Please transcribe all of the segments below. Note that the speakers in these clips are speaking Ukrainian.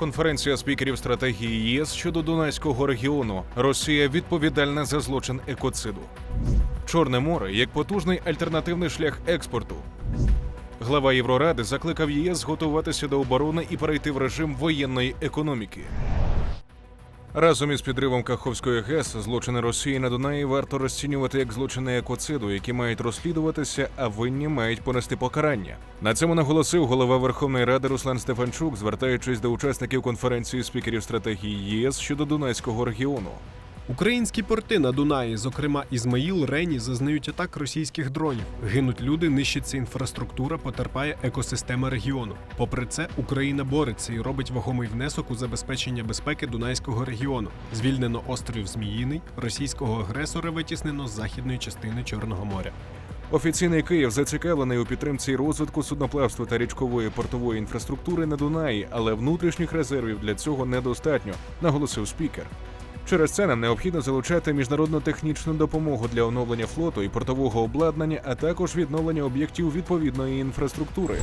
Конференція спікерів стратегії ЄС щодо Дунайського регіону. Росія відповідальна за злочин екоциду. Чорне море як потужний альтернативний шлях експорту. Глава Євроради закликав ЄС готуватися до оборони і перейти в режим воєнної економіки. Разом із підривом Каховської ГЕС злочини Росії на Дунаї варто розцінювати як злочини екоциду, які мають розслідуватися, а винні мають понести покарання. На цьому наголосив голова Верховної Ради Руслан Стефанчук, звертаючись до учасників конференції спікерів стратегії ЄС щодо Дунайського регіону. Українські порти на Дунаї, зокрема Ізмаїл, Рені, зазнають атак російських дронів. Гинуть люди, нищиться інфраструктура, потерпає екосистема регіону. Попри це, Україна бореться і робить вагомий внесок у забезпечення безпеки Дунайського регіону. Звільнено острів Зміїний, російського агресора витіснено з західної частини Чорного моря. Офіційний Київ зацікавлений у підтримці розвитку судноплавства та річкової портової інфраструктури на Дунаї, але внутрішніх резервів для цього недостатньо, наголосив спікер. Через це нам необхідно залучати міжнародну технічну допомогу для оновлення флоту і портового обладнання, а також відновлення об'єктів відповідної інфраструктури.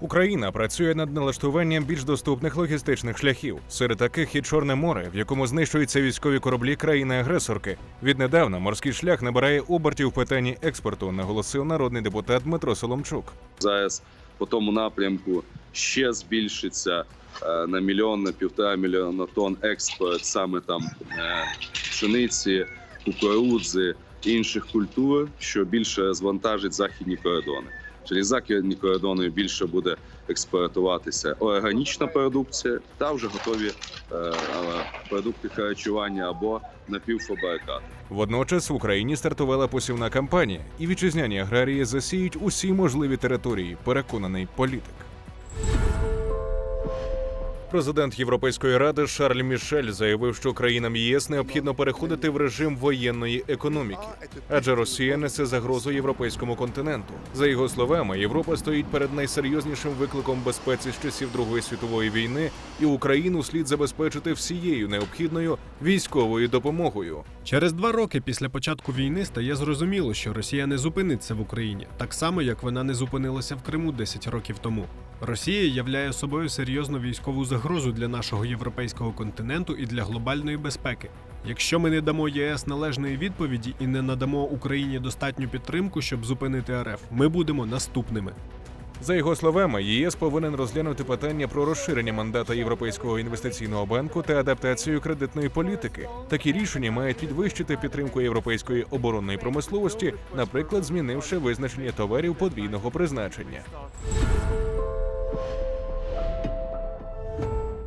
Україна працює над налаштуванням більш доступних логістичних шляхів. Серед таких і Чорне море, в якому знищуються військові кораблі країни-агресорки. Віднедавна морський шлях набирає обертів в питанні експорту, наголосив народний депутат Дмитро Соломчук. зараз по тому напрямку ще збільшиться е, на мільйон, на півтора мільйона тонн експорт саме там е, пшениці, кукурудзи, інших культур, що більше звантажить західні кордони. Через західні кордони більше буде експортуватися органічна продукція та вже готові е, продукти харчування або напівфабрикати. Водночас в Україні стартувала посівна кампанія, і вітчизняні аграрії засіють усі можливі території, переконаний політик. Президент Європейської ради Шарль Мішель заявив, що країнам ЄС необхідно переходити в режим воєнної економіки, адже Росія несе загрозу європейському континенту. За його словами, Європа стоїть перед найсерйознішим викликом безпеці з часів Другої світової війни, і Україну слід забезпечити всією необхідною військовою допомогою. Через два роки після початку війни стає зрозуміло, що Росія не зупиниться в Україні, так само як вона не зупинилася в Криму 10 років тому. Росія являє собою серйозну військову загрозу для нашого європейського континенту і для глобальної безпеки. Якщо ми не дамо ЄС належної відповіді і не надамо Україні достатню підтримку, щоб зупинити РФ, ми будемо наступними. За його словами, ЄС повинен розглянути питання про розширення мандата Європейського інвестиційного банку та адаптацію кредитної політики. Такі рішення мають підвищити підтримку європейської оборонної промисловості, наприклад, змінивши визначення товарів подвійного призначення.